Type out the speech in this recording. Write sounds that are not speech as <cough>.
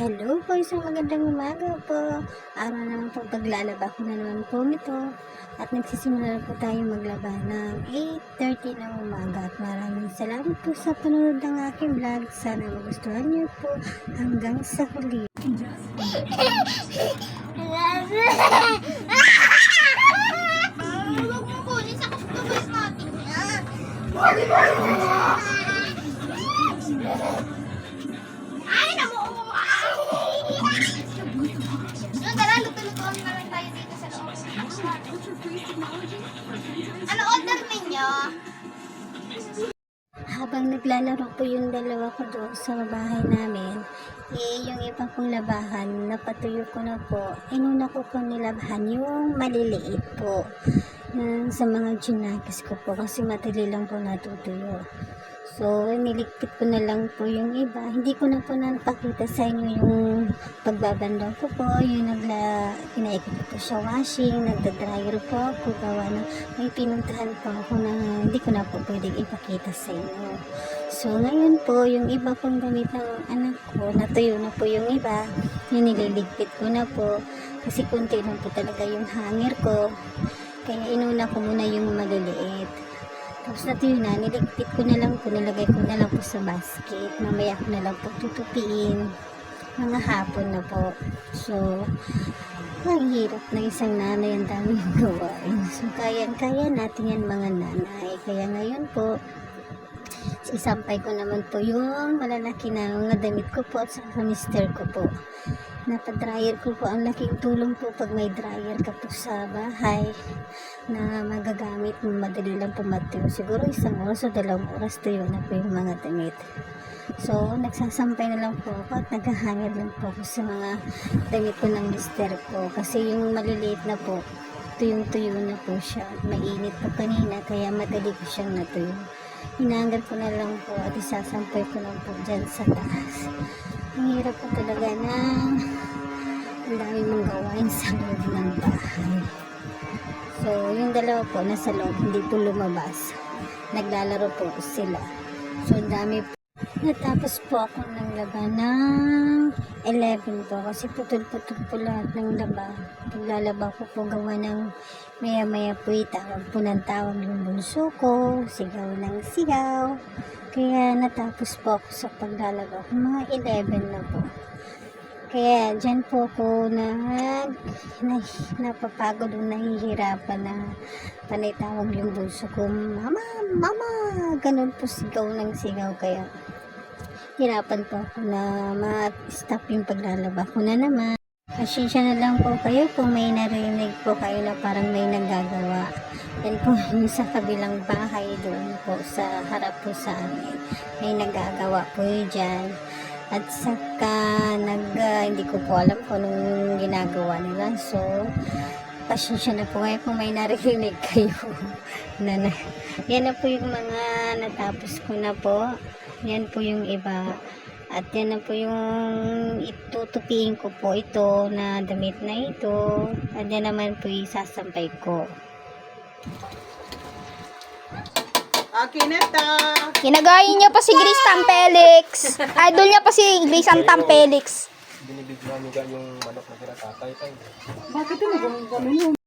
Hello po, isang magandang umaga po. Araw naman po paglalaba ko na naman po nito. At nagsisimula na po tayo maglaba ng 8.30 ng umaga. At maraming salamat po sa panonood ng aking vlog. Sana magustuhan niyo po hanggang sa huli. Huwag sa customers Ano order ninyo? Habang naglalaro po yung dalawa ko doon sa bahay namin, eh, yung iba pong labahan, napatuyo ko na po. Inuna ko po nilabahan yung maliliit po. Yung sa mga ginagis ko po kasi madali lang po natutuyo. So, niligpit ko na lang po yung iba. Hindi ko na po napakita sa inyo yung pagbabandong ko po, yung nagla, pinaikot ko sa washing, nagda-dryer po ako, gawa ng may pinuntahan po ako na hindi ko na po pwedeng ipakita sa inyo. So, ngayon po, yung iba pong gamit ng anak ko, natuyo na po yung iba, yung nililigpit ko na po, kasi kunti lang po talaga yung hanger ko, kaya inuna ko muna yung maliliit. Tapos na, niligpit ko na lang po, nilagay ko na lang po sa basket. Mamaya ko na lang po tutupiin. Mga hapon na po. So, ang hirap na isang nanay ang daming gawain. So, kayang-kaya natin yan mga nanay. Kaya ngayon po, isampay ko naman po yung malalaki na mga damit ko po at sa mister ko po. Napadryer ko po ang laking tulong po pag may dryer ka po sa bahay na magagamit mo madali lang po matiyo. Siguro isang oras o dalawang oras tuyo na po yung mga damit. So, nagsasampay na lang po ako at naghahangad lang po ako sa mga damit ko ng mister ko. Kasi yung maliliit na po, tuyong-tuyo na po siya. Mainit po kanina, kaya madali ko siyang natuyo. Hinanggal ko na lang po at isasampay ko lang po dyan sa taas. Ang hirap po talaga na ang dami mong gawain sa loob ng bahay. So, yung dalawa po nasa loob, hindi po lumabas. Naglalaro po sila. So, ang dami po. Natapos po ako ng laba ng 11 po kasi putol-putol po lahat ng laba. Paglalaba ko po gawa ng maya-maya po itawag po ng tawag yung bunso ko, sigaw ng sigaw. Kaya natapos po ako sa paglalaba ko, mga 11 na po. Kaya dyan po ako nag, na, napapagod o nahihirapan na panitawag yung bunso ko, Mama, Mama, ganun po sigaw ng sigaw. Kaya hirapan po ako na ma-stop yung paglalaba ko na naman. Pasensya na lang po kayo kung may narinig po kayo na parang may nagagawa. Yan po <laughs> yung sa kabilang bahay doon po sa harap po sa amin. May nagagawa po yun dyan. At saka nag, ah, hindi ko po alam kung anong ginagawa nila. So, pasensya na po kayo kung may narinig <laughs> kayo. na, na, yan na po yung mga natapos ko na po. Yan po yung iba. At yan na po yung itutupiin ko po ito na damit na ito. At yan naman po isasampay ko. Akin na ta. Ginagayin niya pa si Grace Tampelix. <laughs> Idol niya pa si Grace ang Tampelix. binibigyan niyo yung manok na kinatatay tayo. Bakit ito nagawin ganun yun?